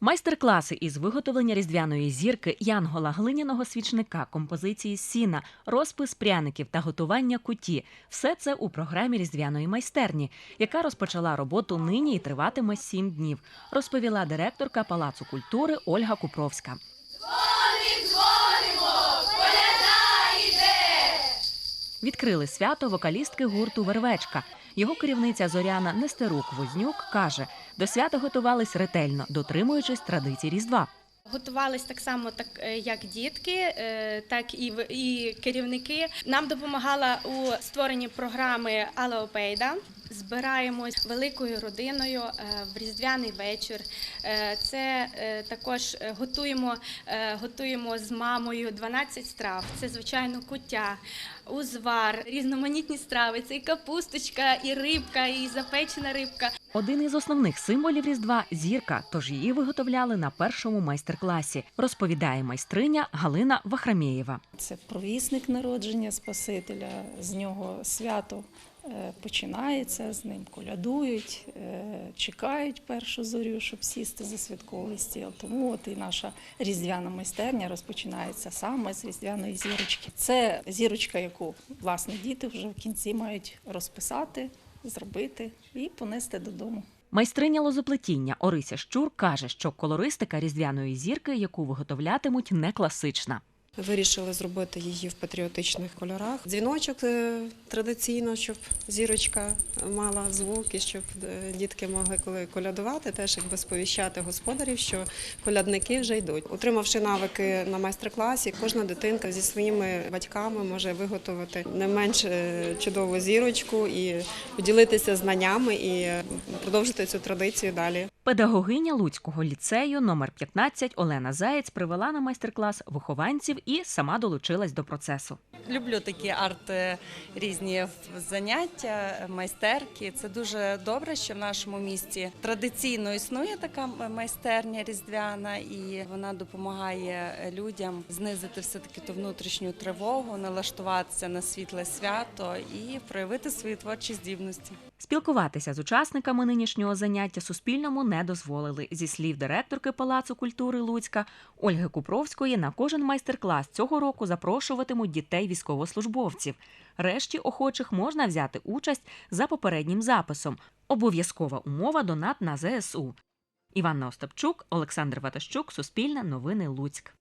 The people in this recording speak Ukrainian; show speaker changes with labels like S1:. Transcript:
S1: Майстер-класи із виготовлення різдвяної зірки, янгола, глиняного свічника, композиції сіна, розпис пряників та готування куті все це у програмі різдвяної майстерні, яка розпочала роботу нині і триватиме сім днів, розповіла директорка Палацу культури Ольга Купровська. Відкрили свято вокалістки гурту Вервечка. Його керівниця Зоряна Нестерук Вознюк каже: до свята готувались ретельно, дотримуючись традицій Різдва.
S2: Готувались так само, так е, як дітки, е, так і і керівники. Нам допомагала у створенні програми Алла Опейда. Збираємось великою родиною е, в різдвяний вечір. Е, Це е, також готуємо, готуємо з мамою 12 страв. Це звичайно куття, узвар, різноманітні страви. Це і капусточка, і рибка, і запечена рибка.
S1: Один із основних символів Різдва зірка, тож її виготовляли на першому майстер-класі, розповідає майстриня Галина Вахрамєєва.
S3: Це провісник народження Спасителя, з нього свято починається, з ним колядують, е, чекають першу зорю, щоб сісти за святковий стіл. Тому от і наша різдвяна майстерня розпочинається саме з різдвяної зірочки. Це зірочка, яку власне діти вже в кінці мають розписати, зробити і понести додому.
S1: Майстриня лозоплетіння Орися Щур каже, що колористика різдвяної зірки, яку виготовлятимуть, не класична.
S4: Вирішили зробити її в патріотичних кольорах. Дзвіночок е, традиційно, щоб зірочка мала звук і щоб е, дітки могли коли колядувати, теж якби сповіщати господарів, що колядники вже йдуть. Отримавши навики на майстер-класі, кожна дитинка зі своїми батьками може виготовити не менш е, чудову зірочку і поділитися знаннями і продовжити цю традицію далі.
S1: Педагогиня Луцького ліцею номер 15 Олена Заєць привела на майстер-клас вихованців і сама долучилась до процесу.
S5: Люблю такі арт різні заняття, майстерки. Це дуже добре, що в нашому місті традиційно існує така майстерня різдвяна, і вона допомагає людям знизити все таки ту внутрішню тривогу, налаштуватися на світле свято і проявити свої творчі здібності.
S1: Спілкуватися з учасниками нинішнього заняття Суспільному не дозволили. Зі слів директорки Палацу культури Луцька Ольги Купровської, на кожен майстер-клас цього року запрошуватимуть дітей військовослужбовців. Решті охочих можна взяти участь за попереднім записом. Обов'язкова умова донат на ЗСУ. Іванна Остапчук, Олександр Ватащук, Суспільне новини Луцьк.